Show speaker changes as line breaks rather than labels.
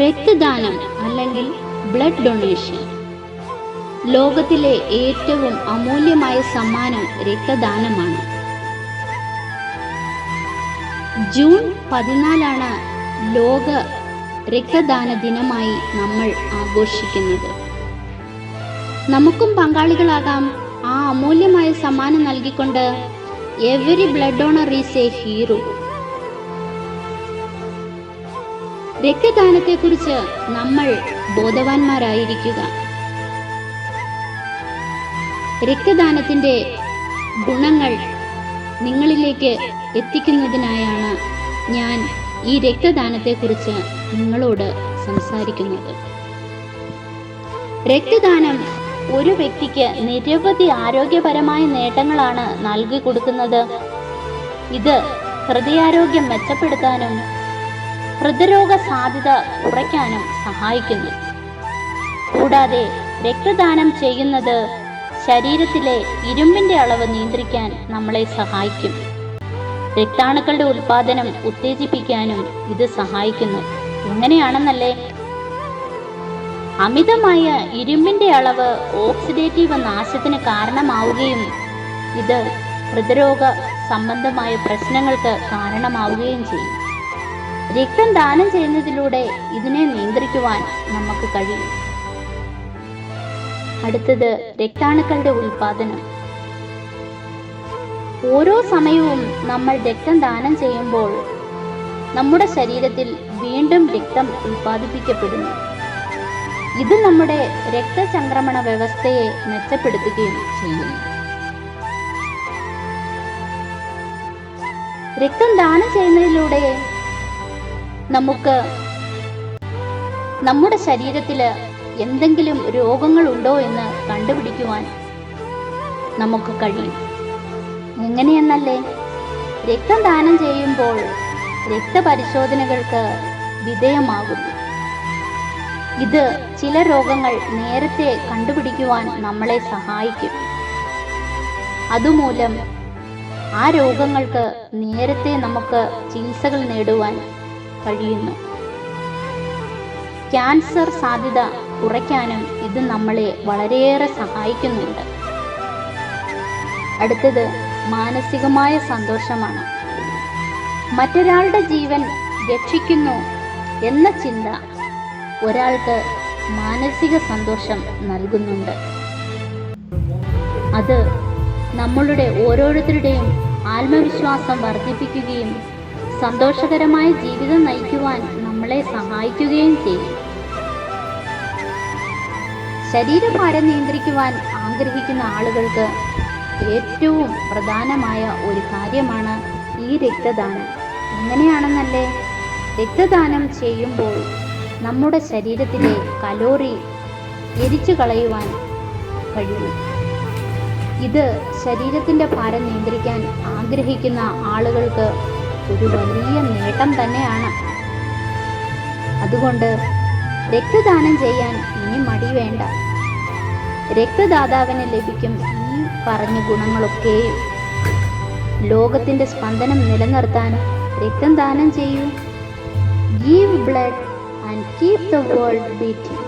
രക്തദാനം അല്ലെങ്കിൽ blood donation. ലോകത്തിലെ ഏറ്റവും അമൂല്യമായ സമ്മാനം രക്തദാനമാണ്. ജൂൺ പതിനാലാണ് ലോക രക്തദാന ദിനമായി നമ്മൾ ആഘോഷിക്കുന്നത്. നമുക്കും പങ്കാളികളാകാം. ആ അമൂല്യമായ സമ്മാനം നൽകിക്കൊണ്ട് every blood donor is a hero. രക്തദാനത്തെക്കുറിച്ച് നമ്മൾ ബോധവാന്മാരായിരിക്കുക. രക്തദാനത്തിന്റെ ഗുണങ്ങൾ നിങ്ങളിലേക്ക് എത്തിക്കുന്നതിനായാണ് ഞാൻ ഈ രക്തദാനത്തെക്കുറിച്ച് നിങ്ങളോട് സംസാരിക്കുന്നത്. രക്തദാനം ഒരു വ്യക്തിക്ക് നിരവധി ആരോഗ്യപരമായ നേട്ടങ്ങളാണ് നൽകി കൊടുക്കുന്നത് ഇത് ഹൃദയാരോഗ്യം മെച്ചപ്പെടുത്താനും ഹൃദരോഗ സാധ്യത കുറയ്ക്കാനും സഹായിക്കുന്നു. കൂടാതെ രക്തദാനം ചെയ്യുന്നത് ശരീരത്തിലെ ഇരുമ്പിന്റെ അളവ് നിയന്ത്രിക്കാൻ നമ്മളെ സഹായിക്കും. രക്താണുക്കളുടെ ഉൽപാദനം ഉത്തേജിപ്പിക്കാനും ഇത് സഹായിക്കുന്നു. എങ്ങനെയാണെന്നല്ലേ അമിതമായ ഇരുമ്പിന്റെ അളവ് ഓക്സിഡേറ്റീവ് നാശത്തിന് കാരണമാവുകയും ഇത് ഹൃദ്രോഗ സംബന്ധമായ പ്രശ്നങ്ങൾക്ക് കാരണമാവുകയും ചെയ്യും. രക്തം ദാനം ചെയ്യുന്നതിലൂടെ ഇതിനെ നിയന്ത്രിക്കുവാൻ നമുക്ക് കഴിയും. അടുത്തത് രക്താണുക്കളുടെ ഉൽപാദനം. ഓരോ സമയവും നമ്മൾ രക്തം ദാനം ചെയ്യുമ്പോൾ നമ്മുടെ ശരീരത്തിൽ വീണ്ടും രക്തം ഉൽപ്പാദിപ്പിക്കപ്പെടുന്നു ഇത് നമ്മുടെ രക്തചംക്രമണ വ്യവസ്ഥയെ മെച്ചപ്പെടുത്തുകയും ചെയ്യുന്നു രക്തം ദാനം ചെയ്യുന്നതിലൂടെ നമുക്ക് നമ്മുടെ ശരീരത്തിൽ എന്തെങ്കിലും രോഗങ്ങൾ ഉണ്ടോ എന്ന് കണ്ടുപിടിക്കുവാൻ നമുക്ക് കഴിയും. എങ്ങനെയെന്നല്ലേ? രക്തം ദാനം ചെയ്യുമ്പോൾ രക്തപരിശോധനകൾക്ക് വിധേയമാകുന്നു. ഇത് ചില രോഗങ്ങൾ നേരത്തെ കണ്ടുപിടിക്കുവാൻ നമ്മളെ സഹായിക്കും. അതുമൂലം ആ രോഗങ്ങൾക്ക് നേരത്തെ നമുക്ക് ചികിത്സകൾ നേടുവാൻ കഴിയുന്നു. ക്യാൻസർ സാധ്യത കുറയ്ക്കാനും ഇത് നമ്മളെ വളരെയേറെ സഹായിക്കുന്നുണ്ട്. അടുത്തത് മാനസികമായ സന്തോഷമാണ്. മറ്റൊരാളുടെ ജീവൻ രക്ഷിക്കുന്നു എന്ന ചിന്ത ഒരാൾക്ക് മാനസിക സന്തോഷം നൽകുന്നുണ്ട്. അത് നമ്മളുടെ ഓരോരുത്തരുടെയും ആത്മവിശ്വാസം വർദ്ധിപ്പിക്കുകയും സന്തോഷകരമായ ജീവിതം നയിക്കുവാൻ നമ്മളെ സഹായിക്കുകയും ചെയ്യും. ശരീരഭാരം നിയന്ത്രിക്കുവാൻ ആഗ്രഹിക്കുന്ന ആളുകൾക്ക് ഏറ്റവും പ്രധാനമായ ഒരു കാര്യമാണ് ഈ രക്തദാനം. എങ്ങനെയാണെന്നല്ലേ രക്തദാനം ചെയ്യുമ്പോൾ നമ്മുടെ ശരീരത്തിലെ കലോറി എരിച്ചു കളയുവാൻ കഴിയും. ഇത് ശരീരത്തിന്റെ ഭാരം നിയന്ത്രിക്കാൻ ആഗ്രഹിക്കുന്ന ആളുകൾക്ക് ഒരു വലിയ നേട്ടം തന്നെയാണ്. അതുകൊണ്ട് രക്തദാനം ചെയ്യാൻ ഇനി മടി വേണ്ട. രക്തദാതാവിന് ലഭിക്കും ഈ പറഞ്ഞ ഗുണങ്ങളൊക്കെ ലോകത്തിന്റെ സ്പന്ദനം നിലനിർത്താൻ രക്തം ദാനം ചെയ്യൂ. Give blood and keep the world beating